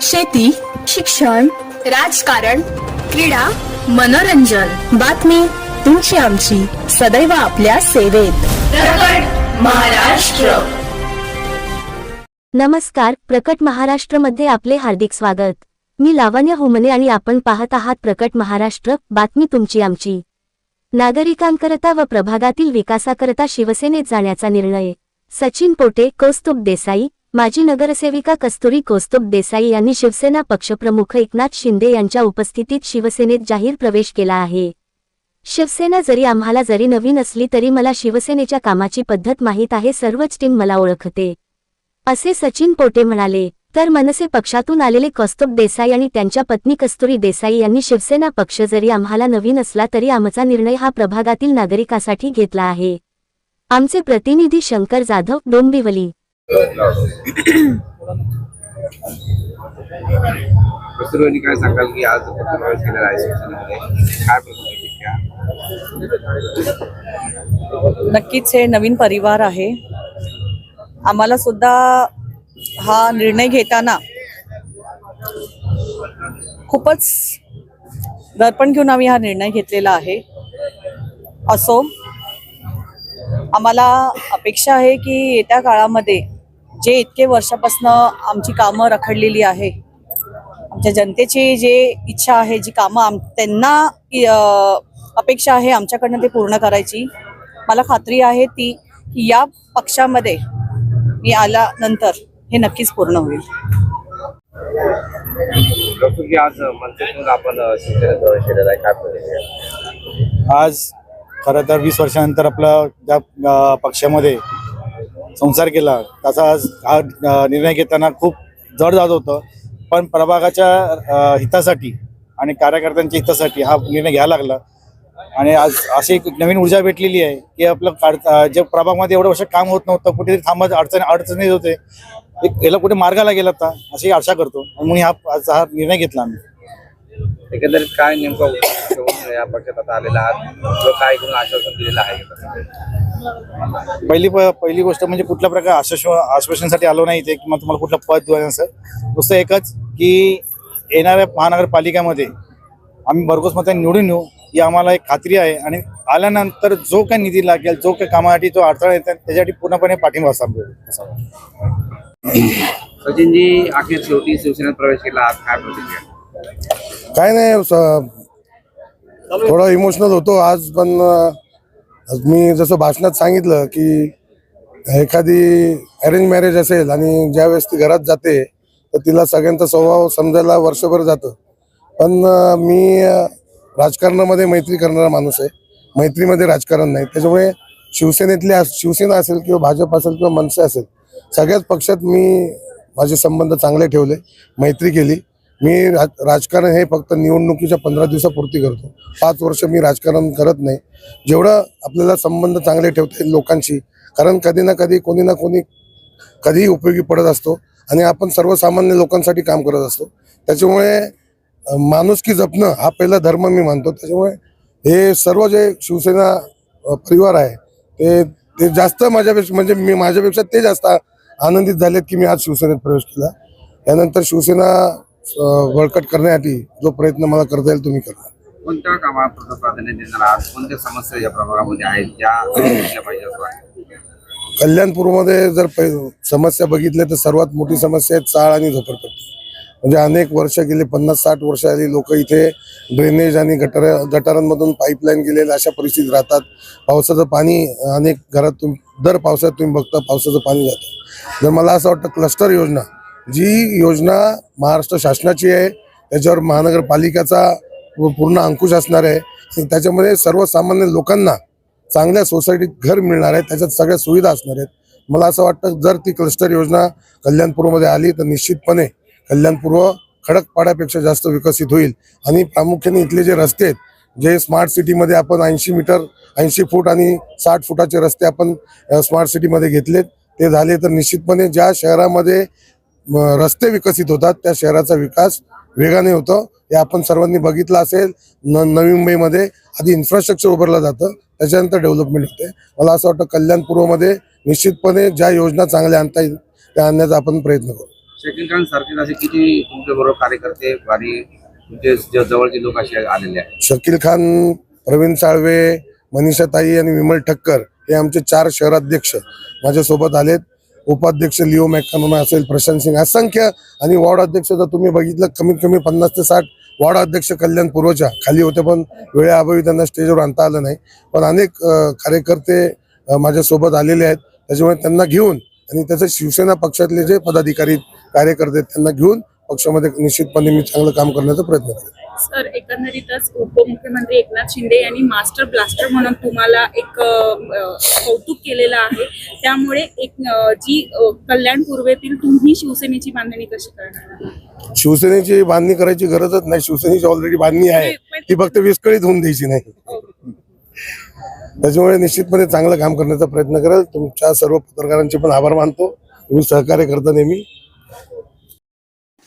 शेती शिक्षण राजकारण क्रीडा मनोरंजन. बातमी तुमची आमची. सदैव आपल्या सेवेत. महाराष्ट्र. नमस्कार प्रकट महाराष्ट्रमध्ये आपले हार्दिक स्वागत. मी लावण्य हुमने आणि आपण पाहत आहात प्रकट महाराष्ट्र बातमी तुमची आमची. नागरिकांकरता व प्रभागातील विकासाकरता शिवसेनेत जाण्याचा निर्णय. सचिन पोटे कौस्तुभ देसाई माजी नगरसेविका कस्तुरी कौस्तुभ देसाई यांनी शिवसेना पक्षप्रमुख एकनाथ शिंदे यांच्या उपस्थितीत शिवसेनेत जाहीर प्रवेश केला आहे. शिवसेना जरी आम्हाला जरी नवीन असली तरी मला शिवसेनेच्या कामाची पद्धत माहीत आहे सर्वच टीम मला ओळखते. असे सचिन पोटे म्हणाले तर मनसे पक्षातून आलेले कौस्तुभ देसाई आणि त्यांच्या पत्नी कस्तुरी देसाई यांनी शिवसेना पक्ष जरी आम्हाला नवीन असला तरी आमचा निर्णय हा प्रभागातील नागरिकासाठी घेतला आहे. आमचे प्रतिनिधी शंकर जाधव डोंबिवली. कस्तुरबाईंनी काय सांगाल की आज प्रवेश केलेला आहे शिवसेनेमध्ये काय प्रतिक्रिया नक्कीच हे नवीन परिवार आहे. आम्हाला सुद्धा हा निर्णय घेताना खूपच दर्पण घेऊन आम्ही हा निर्णय घेतलेला आहे. असो आम्हाला अपेक्षा आहे की येत्या काळामध्ये जे इतके वर्षापासून आमची कामं रखडलेली आहे. आमच्या जनतेची जे इच्छा आहे जी कामं आम त्यांना अपेक्षा आहे आमच्याकडनं ते पूर्ण करायची. मला खात्री आहे ती की या पक्षामध्ये मी आल्यानंतर हे नक्कीच पूर्ण होईल. आज खरं तर वीस वर्षानंतर आपला ज्या पक्षामध्ये संसार केला. त्याचा आज हा निर्णय घेताना खूप जड जात होतं. पण प्रभागाच्या हितासाठी आणि कार्यकर्त्यांच्या हितासाठी हा निर्णय घ्यायला लागला. आणि आज अशी एक नवीन ऊर्जा भेटलेली आहे की आपलं जे प्रभागामध्ये एवढं वर्ष काम होत नव्हतं कुठेतरी थांबत अडचण अडचणी अडचणीत होते. एक याला कुठे मार्गाला गेला होता अशी आशा करतो. आणि म्हणून हा हा निर्णय घेतला आम्ही. एकंदरीत काय नेमकं या पक्षात आता आलेला आहात. काय करून आश्वासन दिलेलं आहे? पहिली पहिली गोष्ट म्हणजे कुठल्या प्रकार आश्वास आश्वासनासाठी आलो नाही इथे किंवा तुम्हाला कुठलं पद असं नुसतं. एकच की येणाऱ्या महानगरपालिकेमध्ये आम्ही भरघोस मतांनी निवडून येऊ ही आम्हाला एक खात्री आहे. आणि आल्यानंतर जो काही निधी लागेल जो काही कामासाठी जो अडथळा येतात त्याच्यासाठी पूर्णपणे पाठिंबा असावा सचिनजी अखेर शेवटी शिवसेनेत प्रवेश केला काय प्रतिक्रिया? काय नाही थोडं इमोशनल होतो आज पण मी जसं भाषणात सांगितलं की एखादी अरेंज मॅरेज असेल आणि ज्या वेळेस ती घरात जाते तर तिला सगळ्यांचा स्वभाव समजायला वर्षभर जातं. पण मी राजकारणामध्ये मैत्री करणारा माणूस आहे. मैत्रीमध्ये राजकारण नाही. त्याच्यामुळे शिवसेनेतले शिवसेना असेल किंवा भाजप असेल किंवा मनसे असेल सगळ्याच पक्षात मी माझे संबंध चांगले ठेवले मैत्री केली. मी राज- राजकारण हे फक्त निवडणुकीच्या पंधरा दिवसापुरती करतो. पाच वर्ष मी राजकारण करत नाही. जेवढं आपल्याला संबंध चांगले ठेवता येईल लोकांशी कारण कधी ना कधी कोणी ना कोणी कधीही उपयोगी पडत असतो आणि आपण सर्वसामान्य लोकांसाठी काम करत असतो. त्याच्यामुळे माणुसकी जपणं हा पहिला धर्म मी मानतो. त्याच्यामुळे हे सर्व जे शिवसेना परिवार आहे ते ते जास्त माझ्यापेक्षा म्हणजे मी माझ्यापेक्षा ते जास्त आनंदित झालेत की मी आज शिवसेनेत प्रवेश केला. त्यानंतर शिवसेना बळकट करण्यासाठी जो प्रयत्न मला करता येईल तुम्ही करा. कोणत्या कामाला प्राधान्य देणार आहात? कोणत्या समस्या या प्रभागामध्ये आहेत? ज्या सोडवल्या पाहिजे असं वाटतं कल्याणपूरमध्ये जर समस्या बघितल्या तर सर्वात मोठी समस्या आहे चाळ आणि झोपडपट्टी. म्हणजे अनेक वर्ष गेली पन्नास साठ वर्ष आली लोक इथे ड्रेनेज आणि गटर गटारांमधून पाईपलाईन गेलेल्या अशा परिस्थितीत राहतात. पावसाचं पाणी अनेक घरात तुम दर पावसाळ्यात तुम्ही बघता पावसाचं पाणी जातं. तर मला असं वाटतं क्लस्टर योजना जी योजना महाराष्ट्र शासनाची आहे त्याच्यावर महानगरपालिकेचा पूर्ण अंकुश असणार आहे त्याच्यामध्ये सर्वसामान्य लोकांना चांगल्या सोसायटीत घर मिळणार आहे त्याच्यात सगळ्या सुविधा असणार आहेत. मला असं वाटतं जर ती क्लस्टर योजना कल्याणपूरमध्ये आली तर निश्चितपणे कल्याणपूर्व खडकपाड्यापेक्षा जास्त विकसित होईल. आणि प्रामुख्याने इथले जे रस्ते आहेत जे स्मार्ट सिटीमध्ये आपण ऐंशी मीटर ऐंशी फूट आणि साठ फुटाचे रस्ते आपण स्मार्ट सिटीमध्ये घेतलेत ते झाले तर निश्चितपणे ज्या शहरामध्ये रस्ते विकसित होतात त्या शहराचा विकास वेगाने होतो. हे आपण सर्वांनी बघितलं असेल न नवी मुंबईमध्ये आधी इन्फ्रास्ट्रक्चर उभारलं जातं त्याच्यानंतर डेव्हलपमेंट होते. मला असं वाटतं कल्याण पूर्वमध्ये निश्चितपणे ज्या योजना चांगल्या आणता येईल त्या आणण्याचा आपण प्रयत्न करू. शकील खान सारखे असे किती तुमच्या बरोबर कार्यकर्ते आणि तुमचे ज- जवळचे लोक असे आलेले आहेत? शकील खान प्रवीण साळवे मनीषाताई आणि विमल ठक्कर हे आमचे चार शहराध्यक्ष माझ्यासोबत आलेत. उपाध्यक्ष लिओ मॅकनोना असेल प्रशांत सिंग असंख्य आणि वॉर्ड अध्यक्ष जर तुम्ही बघितलं कमीत कमी पन्नास ते साठ वॉर्ड अध्यक्ष कल्याण पूर्वच्या खाली होते पण वेळेअभावी त्यांना स्टेजवर आणता आलं नाही. पण अनेक कार्यकर्ते माझ्यासोबत आलेले आहेत त्याच्यामुळे त्यांना घेऊन आणि त्याचे शिवसेना पक्षातले जे पदाधिकारी कार्यकर्ते त्यांना घेऊन पक्षामध्ये निश्चितपणे मी चांगलं काम करण्याचा प्रयत्न करेन. सर एकंदरीतच उपमुख्यमंत्री एकनाथ शिंदे यांनी मास्टर ब्लास्टर म्हणून तुम्हाला एक कौतुक केलेलं आहे. त्यामुळे एक अ, जी अ, कल्याण पूर्वेतील तुम्ही शिवसेनेची बांधणी कशी करणार? शिवसेनेची बांधणी करायची गरजच नाही. शिवसेनेची ऑलरेडी बांधणी आहे. ती फक्त विस्कळीत होऊन द्यायची नाही. त्याच्यामुळे निश्चितपणे चांगलं काम करण्याचा प्रयत्न करेल. तुमच्या सर्व पत्रकारांचे पण आभार मानतो. तुम्ही सहकार्य करता नेहमी.